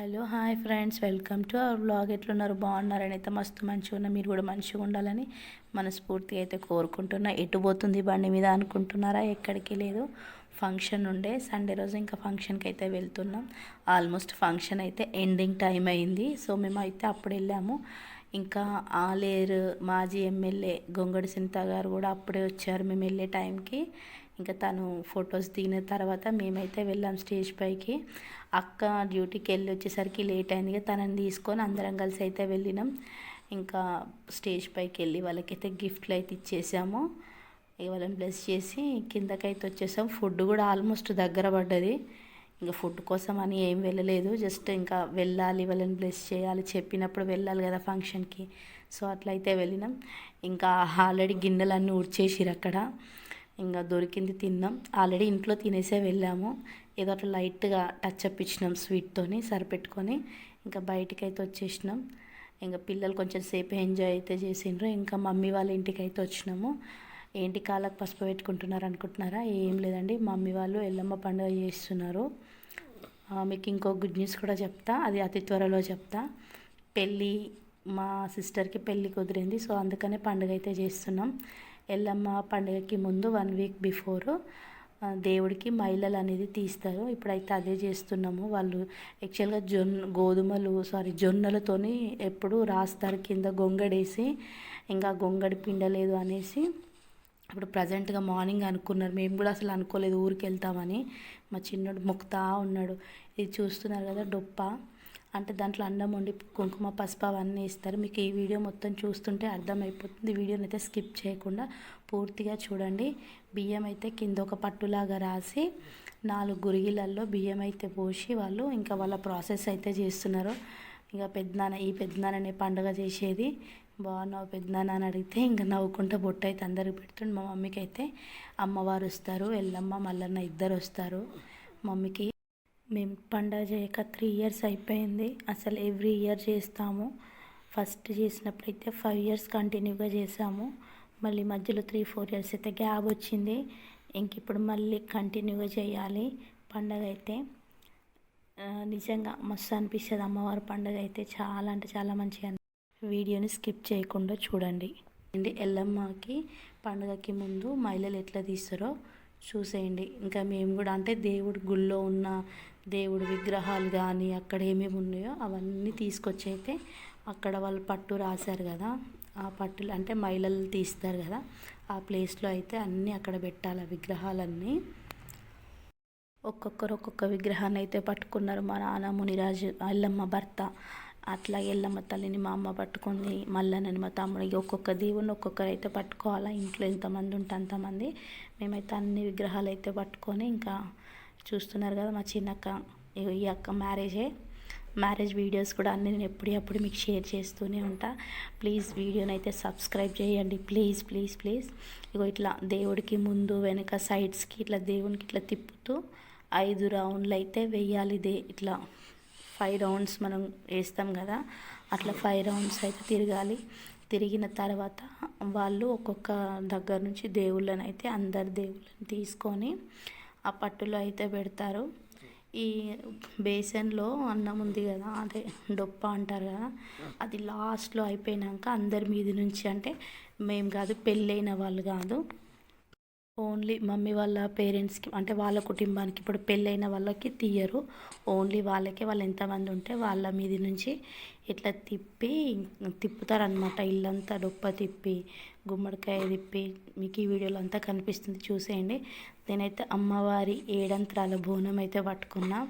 Hello hi friends. Welcome to our blog ఎట్లున్నారు? బాగున్నారని అయితే మస్తు మంచిగా ఉన్నా. మీరు కూడా మంచిగా ఉండాలని మనస్ఫూర్తిగా అయితే కోరుకుంటున్నా. ఎటు పోతుంది బండి మీద అనుకుంటున్నారా? ఎక్కడికి లేదు. ఫంక్షన్ ఉండే. సండే రోజు ఇంకా ఫంక్షన్కి అయితే వెళ్తున్నాం. ఆల్మోస్ట్ ఫంక్షన్ అయితే ఎండింగ్ టైం అయింది. సో మేము అయితే అప్పుడు వెళ్ళాము. ఇంకా ఆలేరు మాజీ ఎమ్మెల్యే గొంగడి సింత గారు కూడా అప్పుడే వచ్చారు. మేము వెళ్ళే టైంకి ఇంకా తను ఫొటోస్ దిగిన తర్వాత మేమైతే వెళ్ళాం స్టేజ్ పైకి. అక్క డ్యూటీకి వెళ్ళి వచ్చేసరికి లేట్ అయింది తనని తీసుకొని అందరం కలిసి అయితే వెళ్ళినాం. ఇంకా స్టేజ్ పైకి వెళ్ళి వాళ్ళకైతే గిఫ్ట్లు అయితే ఇచ్చేసాము. వాళ్ళని బ్లెస్ చేసి కిందకైతే వచ్చేసాం. ఫుడ్ కూడా ఆల్మోస్ట్ దగ్గర పడ్డది. ఇంకా ఫుడ్ కోసం అని ఏం వెళ్ళలేదు. జస్ట్ ఇంకా వెళ్ళాలి వాళ్ళని బ్లెస్ చేయాలి చెప్పినప్పుడు వెళ్ళాలి కదా ఫంక్షన్కి. సో అట్లయితే వెళ్ళినాం. ఇంకా ఆల్రెడీ గిన్నెలన్నీ ఉడ్చేసిరు అక్కడ. ఇంకా దొరికింది తిన్నాం ఆల్రెడీ ఇంట్లో తినేసే వెళ్ళాము. ఏదో అట్లా లైట్గా టచ్ అప్ ఇచ్చినాం స్వీట్తోని సరిపెట్టుకొని ఇంకా బయటికి అయితే వచ్చేసినాం. ఇంకా పిల్లలు కొంచెం సేపు ఎంజాయ్ అయితే చేసిండ్రు. ఇంకా మమ్మీ వాళ్ళ ఇంటికి అయితే వచ్చినాము. ఏంటి కాళ్ళకు పసుపు పెట్టుకుంటున్నారు అనుకుంటున్నారా? ఏం లేదండి. మమ్మీ వాళ్ళు ఎల్లమ్మ పండుగ చేస్తున్నారు. మీకు ఇంకో గుడ్ న్యూస్ కూడా చెప్తా. అది అతి త్వరలో చెప్తా. పెళ్ళి మా సిస్టర్కి పెళ్ళి కుదిరింది. సో అందుకనే పండుగ అయితే చేస్తున్నాం. ఎల్లమ్మ పండుగకి ముందు వన్ వీక్ బిఫోర్ దేవుడికి మైలలు అనేది తీస్తారు. ఇప్పుడైతే అదే చేస్తున్నాము. వాళ్ళు యాక్చువల్గా జొన్న గోధుమలు సారీ జొన్నలతోని ఎప్పుడు రాస్తారు. కింద గొంగడేసి ఇంకా గొంగడి పిండలేదు అనేసి ఇప్పుడు ప్రజెంట్గా మార్నింగ్ అనుకున్నారు. మేము కూడా అసలు అనుకోలేదు ఊరికి వెళ్తామని మా చిన్నోడు మొక్కుతా ఉన్నాడు. ఇది చూస్తున్నారు కదా డొప్ప. అంటే దాంట్లో అన్నం వండి కుంకుమ పసుపు అవన్నీ ఇస్తారు. మీకు ఈ వీడియో మొత్తం చూస్తుంటే అర్థమైపోతుంది. వీడియోని అయితే స్కిప్ చేయకుండా పూర్తిగా చూడండి. బియ్యం అయితే కింద ఒక పట్టులాగా రాసి నాలుగు గురిగిలల్లో బియ్యం అయితే పోసి వాళ్ళు ఇంకా వాళ్ళ ప్రాసెస్ అయితే చేస్తున్నారు. ఇంకా పెద్దనాన్న ఈ పెద్దనాన్ననే పండుగ చేసేది. బాగున్నావు పెద్దనాన్న అని అడిగితే ఇంకా నవ్వుకుంటూ బొట్టు అయితే అందరికి పెడుతుండే. మా మమ్మీకి అయితే అమ్మవారు వస్తారు. ఎల్లమ్మ మల్లన్న ఇద్దరు వస్తారు. మమ్మీకి మేము పండగ చేయక త్రీ ఇయర్స్ అయిపోయింది. అసలు ఎవ్రీ ఇయర్ చేస్తాము. ఫస్ట్ చేసినప్పుడు అయితే ఫైవ్ ఇయర్స్ కంటిన్యూగా చేసాము. మళ్ళీ మధ్యలో త్రీ ఫోర్ ఇయర్స్ అయితే గ్యాప్ వచ్చింది. ఇంక ఇప్పుడు మళ్ళీ కంటిన్యూగా చేయాలి. పండగ అయితే నిజంగా మస్తు అనిపిస్తుంది అమ్మవారి పండగ అయితే. చాలా అంటే చాలా మంచిగా వీడియోని స్కిప్ చేయకుండా చూడండి. అండి ఎల్లమ్మకి పండుగకి ముందు మహిళలు ఎట్లా తీస్తారో చూసేయండి. ఇంకా మేము కూడా అంటే దేవుడి గుళ్ళో ఉన్న దేవుడి విగ్రహాలు కానీ అక్కడ ఏమేమి ఉన్నాయో అవన్నీ తీసుకొచ్చి అయితే అక్కడ వాళ్ళు పట్టు రాశారు కదా. ఆ పట్టులు అంటే మహిళలు తీస్తారు కదా. ఆ ప్లేస్లో అయితే అన్నీ అక్కడ పెట్టాలి ఆ విగ్రహాలన్నీ. ఒక్కొక్కరు ఒక్కొక్క విగ్రహాన్ని అయితే పట్టుకున్నారు మా నాన్న మునిరాజు అల్లమ్మ భర్త. అట్లా ఎల్లమ్మ తల్లిని మా అమ్మ పట్టుకుంది. మల్లన్నని మా తమ్ముడు ఒక్కొక్క దేవుని ఒక్కొక్కరైతే అయితే పట్టుకోవాలా? ఇంట్లో ఎంతమంది ఉంటే అంతమంది. మేమైతే అన్ని విగ్రహాలు అయితే పట్టుకొని ఇంకా చూస్తున్నారు కదా మా చిన్నక్క. ఈ అక్క మ్యారేజే. మ్యారేజ్ వీడియోస్ కూడా అన్నీ నేను ఎప్పుడప్పుడు మీకు షేర్ చేస్తూనే ఉంటా. ప్లీజ్ వీడియోని అయితే సబ్స్క్రైబ్ చేయండి. Please please please. ఇగో ఇట్లా దేవుడికి ముందు వెనక సైడ్స్కి ఇట్లా దేవునికి ఇట్లా తిప్పుతూ ఐదు రౌండ్లు అయితే వెయ్యాలి దే ఇట్లా ఫైవ్ రౌండ్స్ మనం వేస్తాం కదా అట్లా ఫైవ్ రౌండ్స్ అయితే తిరగాలి. తిరిగిన తర్వాత వాళ్ళు ఒక్కొక్క దగ్గర నుంచి దేవుళ్ళని అయితే అందరు దేవుళ్ళని తీసుకొని ఆ పట్టులో అయితే పెడతారు. ఈ బేసన్లో అన్నం ఉంది కదా అదే డొప్ప అంటారు కదా అది లాస్ట్లో అయిపోయినాక అందరి మీద నుంచి అంటే మేము కాదు పెళ్ళైన వాళ్ళు కాదు. ఓన్లీ మమ్మీ వాళ్ళ పేరెంట్స్కి అంటే వాళ్ళ కుటుంబానికి ఇప్పుడు పెళ్ళైన వాళ్ళకి తీయరు. ఓన్లీ వాళ్ళకే వాళ్ళు ఎంతమంది ఉంటే వాళ్ళ మీద నుంచి ఇట్లా తిప్పి తిప్పుతారనమాట ఇల్లంతా డొప్ప తిప్పి గుమ్మడికాయ తిప్పి. మీకు ఈ వీడియోలో అంతా కనిపిస్తుంది చూసేయండి. నేనైతే అమ్మవారి ఏడంత్రాల బోనం అయితే పట్టుకున్నా.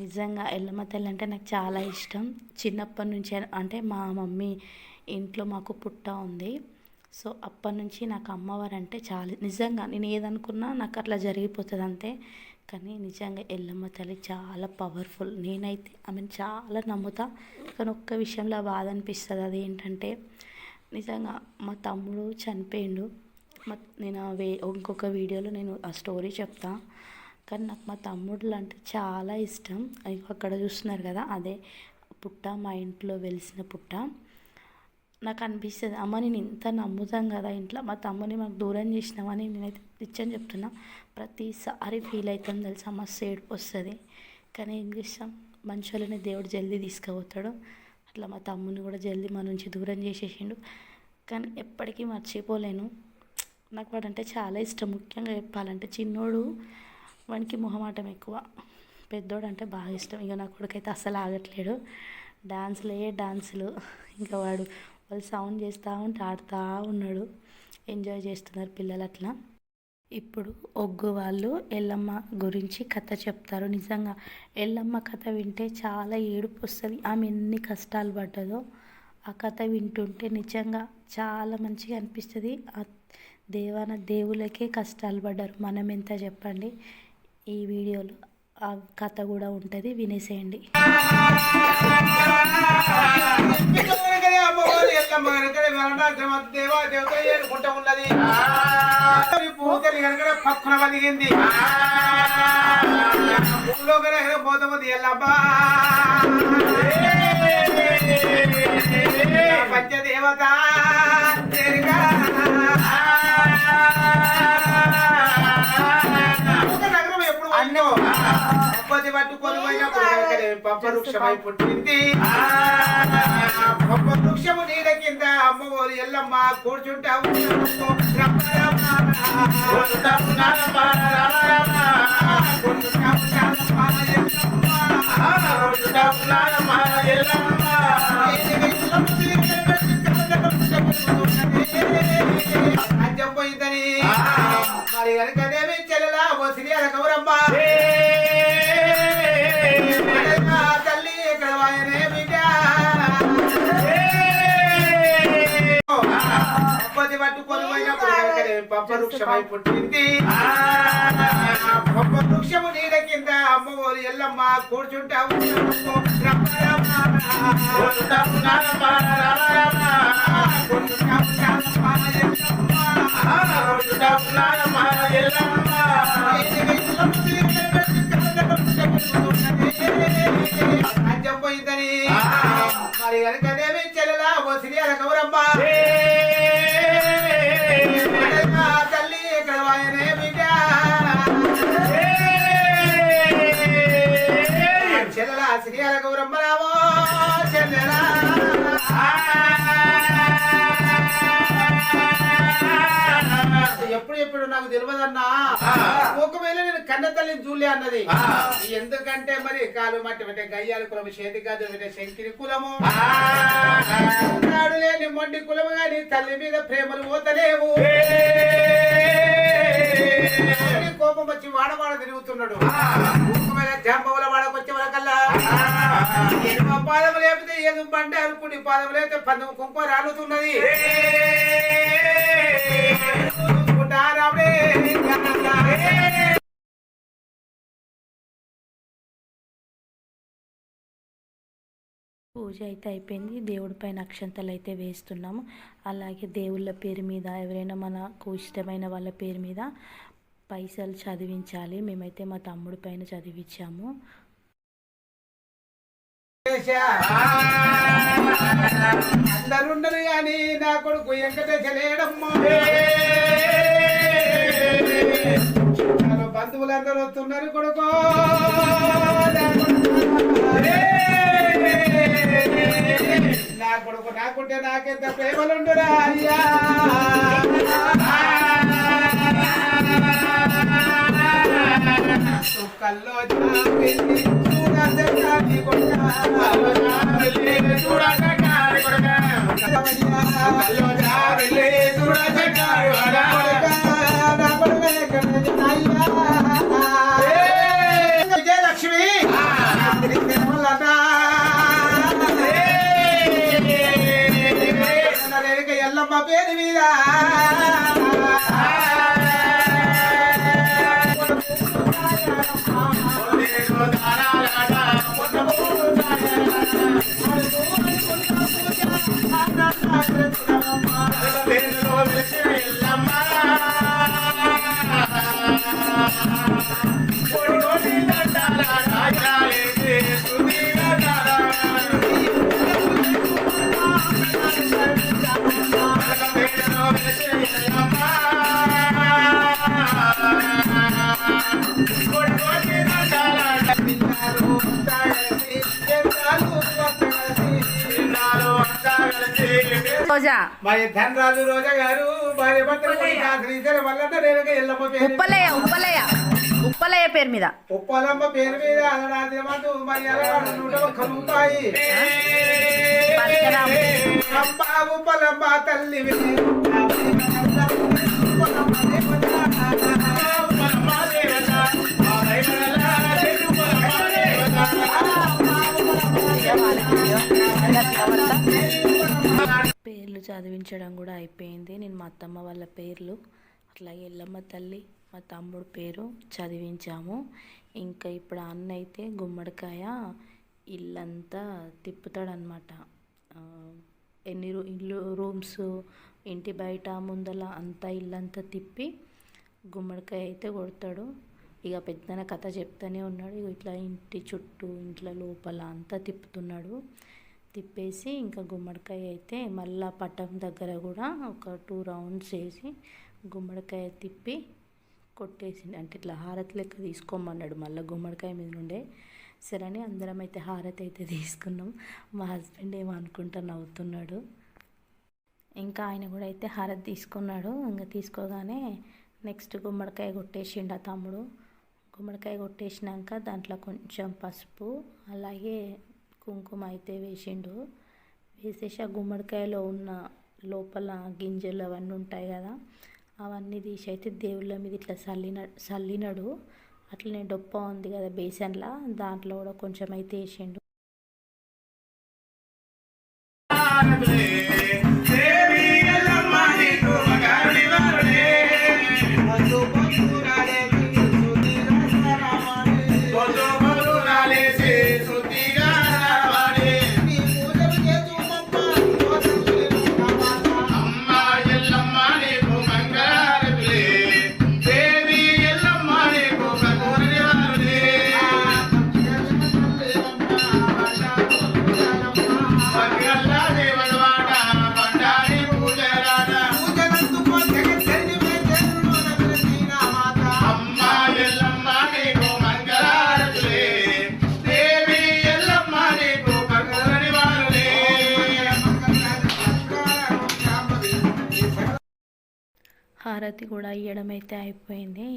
నిజంగా ఎల్లమ్మ తల్లి అంటే నాకు చాలా ఇష్టం. చిన్నప్పటి నుంచి అంటే మా మమ్మీ ఇంట్లో మాకు పుట్ట ఉంది. సో అప్పటి నుంచి నాకు అమ్మవారు అంటే చాలా. నిజంగా నేను ఏదనుకున్నా నాకు అట్లా జరిగిపోతుంది అంతే కానీ నిజంగా ఎల్లమ్మ తల్లి చాలా పవర్ఫుల్ నేనైతే ఆమెను చాలా నమ్ముతా. కానీ ఒక్క విషయంలో బాధ అనిపిస్తుంది. అది ఏంటంటే నిజంగా మా తమ్ముడు చనిపోయిండు. మా నేను వే ఇంకొక వీడియోలో నేను ఆ స్టోరీ చెప్తా. కానీ నాకు మా తమ్ముడులు అంటే చాలా ఇష్టం. అక్కడ చూస్తున్నారు కదా అదే పుట్ట మా ఇంట్లో వెలిసిన పుట్ట. నాకు అనిపిస్తుంది అమ్మ నేను ఇంత నమ్ముతాం కదా ఇంట్లో. మా తమ్ముని మాకు దూరం చేసినామని నేనైతే నిత్యం చెప్తున్నా. ప్రతిసారి ఫీల్ అవుతాం తెలుసా? మస్తు ఏడుపు వస్తుంది. కానీ ఏం చేస్తాం? మంచోళ్ళని దేవుడు జల్దీ తీసుకుపోతాడు. అట్లా మా తమ్ముని కూడా జల్దీ మా నుంచి దూరం చేసేసిండు. కానీ ఎప్పటికీ మర్చిపోలేను. నాకు వాడంటే చాలా ఇష్టం. ముఖ్యంగా చెప్పాలంటే చిన్నోడు వానికి మొహమాటం ఎక్కువ. పెద్దోడు అంటే బాగా ఇష్టం. ఇక నా కొడుకైతే అస్సలు ఆగట్లేడు. డాన్సులే డాన్సులు. ఇంకా వాడు వాళ్ళు సౌండ్ చేస్తూ ఉంటే ఆడుతూ ఉన్నాడు. ఎంజాయ్ చేస్తున్నారు పిల్లలు అట్లా. ఇప్పుడు ఒగ్గు వాళ్ళు ఎల్లమ్మ గురించి కథ చెప్తారు. నిజంగా ఎల్లమ్మ కథ వింటే చాలా ఏడుపు వస్తుంది. ఆమె ఎన్ని కష్టాలు పడ్డదో ఆ కథ వింటుంటే నిజంగా చాలా మంచిగా అనిపిస్తుంది. ఆ దేవాన దేవులకే కష్టాలు పడ్డారు. మనం ఎంత చెప్పండి? ఈ వీడియోలో ఆ కథ కూడా ఉంటుంది. వినేసేయండి. దేవా దేవత ఏడుకుంటా ఉన్నది. పూతలి కనుక పక్కన వదిగింది ఊళ్ళో కనుక పోతమంది ఎల్లబ్బా. పంచదేవత పప్పది పట్టుకొని పోయినప్పుడు పప్ప వృక్షమై పుట్టింది పప్ప వృక్షము నీడ కింద అమ్మవారు ఎల్లమ్మ కూర్చుంటావు పోయినప్పుడు పుట్టింది పప్పవృక్షము నీడ కింద అమ్మవారు ఎల్లమ్మ కూర్చుంటావు ఎల్లమ్మ ఒకవేళ నేను కన్న తల్లిని చూలే అన్నది. ఎందుకంటే మరి కాలు మట్టి అంటే గయ్యాల కులము చేతి గదు అంటే శంకిరి కులము. లేని మొండి కులము గాని తల్లి మీద ప్రేమలు పోతలేవు. కోపం వచ్చి వాడవాడ తిరుగుతున్నాడు. జంబవుల వాడకొచ్చే వరకల్లా ఎనుమ పాదము లేపితే ఏదో బండి అనుకుని పాదము లేపితే పందెం కుంకుమ రాలుతున్నది. పూజ అయితే అయిపోయింది. దేవుడి పైన అక్షంతలు అయితే వేస్తున్నాము. అలాగే దేవుళ్ళ పేరు మీద ఎవరైనా మనకు ఇష్టమైన వాళ్ళ పేరు మీద పైసలు చదివించాలి. మేమైతే మా తమ్ముడి పైన చదివించాము. అందరుండరు కానీ నా కొడుకు వెంకటేశ బంధువులందరూ వస్తున్నారు కొడుకో. నా కొడుకు. కొడుకు నాకుంటే నాకెంత ప్రేమలుండురా అయ్యా జాబిల్లి చూడసెట్టాది కొడుకా. సుక్కల్లో జాబిల్లి రోజా? మరి ధనరాజు రోజా గారు భార్య ఉప్పలయ్య. ఉప్పలయ్య ఉప్పలయ్య. పేరు మీద. ఉప్పలమ్మ పేరు మీద అలరాత్రి మాటు చదివించడం కూడా అయిపోయింది. నేను మా అత్తమ్మ వాళ్ళ పేర్లు అట్లాగే ఎల్లమ్మ తల్లి మా తమ్ముడు పేరు చదివించాము. ఇంకా ఇప్పుడు అన్న అయితే గుమ్మడికాయ ఇల్లంతా తిప్పుతాడనమాట ఎన్ని రూ ఇల్లు రూమ్స్ ఇంటి బయట ముందల అంతా ఇల్లంతా తిప్పి గుమ్మడికాయ అయితే కొడతాడు. ఇక పెద్దన కథ చెప్తానే ఉన్నాడు. ఇట్లా ఇంటి చుట్టూ ఇంట్లో లోపల అంతా తిప్పుతున్నాడు. తిప్పేసి ఇంకా గుమ్మడికాయ అయితే మళ్ళా పట్టం దగ్గర కూడా ఒక టూ రౌండ్స్ వేసి గుమ్మడికాయ తిప్పి కొట్టేసింది. అంటే ఇట్లా హారతి లెక్క తీసుకోమన్నాడు మళ్ళీ గుమ్మడికాయ మీద నుండే. సరే అని అందరం అయితే హారతి అయితే తీసుకున్నాం. మా హస్బెండ్ ఏమో అనుకుంటా నవ్వుతున్నాడు. ఇంకా ఆయన కూడా అయితే హారతి తీసుకున్నాడు. ఇంకా తీసుకోగానే నెక్స్ట్ గుమ్మడికాయ కొట్టేసిండు ఆ తమ్ముడు. గుమ్మడికాయ కొట్టేసినాక దాంట్లో కొంచెం పసుపు అలాగే కుంకుమ అయితే వేసిండు. వేసేసి ఆ గుమ్మడికాయలో ఉన్న లోపల గింజలు అవన్నీ ఉంటాయి కదా అవన్నీ తీసి అయితే దేవుళ్ళ మీద ఇట్లా చల్లిన చల్లినడు. అట్లనే డొప్ప ఉంది కదా బేసన్లా దాంట్లో కూడా కొంచెం అయితే వేసిండు హారతి కూడా ఇవ్వడం అయితే అయిపోయింది.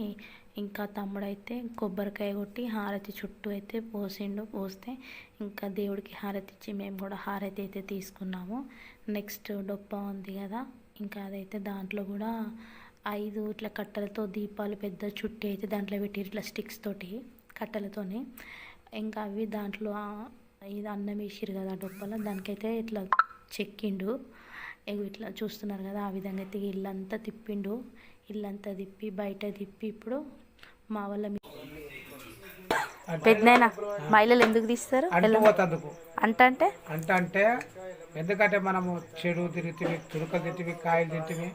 ఇంకా తమ్ముడైతే కొబ్బరికాయ కొట్టి హారతి చుట్టూ అయితే పోసిండు. పోస్తే ఇంకా దేవుడికి హారతి ఇచ్చి మేము కూడా హారతి అయితే తీసుకున్నాము. నెక్స్ట్ డొప్ప ఉంది కదా ఇంకా అదైతే దాంట్లో కూడా ఐదు ఇట్లా కట్టెలతో దీపాలు పెద్ద చుట్టి అయితే దాంట్లో పెట్టి ఇట్లా స్టిక్స్ తోటి కట్టెలతోని. ఇంకా అవి దాంట్లో ఇది అన్నం వేసిరు కదా డొప్పలో దానికైతే ఇట్లా చెక్కిండు. ఇట్లా చూస్తున్నారు కదా ఆ విధంగా అయితే ఇల్లంతా తిప్పిండు. ఇల్లంతా తిప్పి బయట తిప్పి ఇప్పుడు మా వాళ్ళ పెద్దనైనా మహిళలు ఎందుకు తీస్తారు? అంటూ అంట అంటే? అంట ఎందుకంటే మనము చెడు తిరిగితివి తురుక తింటివి కాయలు తింటివి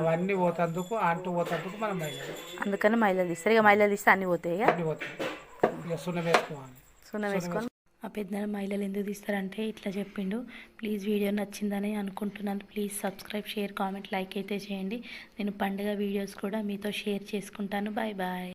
అవన్నీ పోతందుకు అంటూ పోతందుకు మనం బయలుదేరి అందుకని మహిళలు తీస్తారు. ఇక మహిళలు తీస్తే అన్ని పోతాయి అన్ని పోతుంది ఇక సున్నం వేసుకోవాలి. సున్నం వేసుకొని ఆ పెద్ద మహిళలు ఎందుకు తీస్తారంటే ఇట్లా చెప్పిండు. ప్లీజ్ వీడియో నచ్చిందని అనుకుంటున్నాను. Please subscribe share comment like అయితే చేయండి. నేను పండుగ వీడియోస్ కూడా మీతో షేర్ చేసుకుంటాను. Bye bye.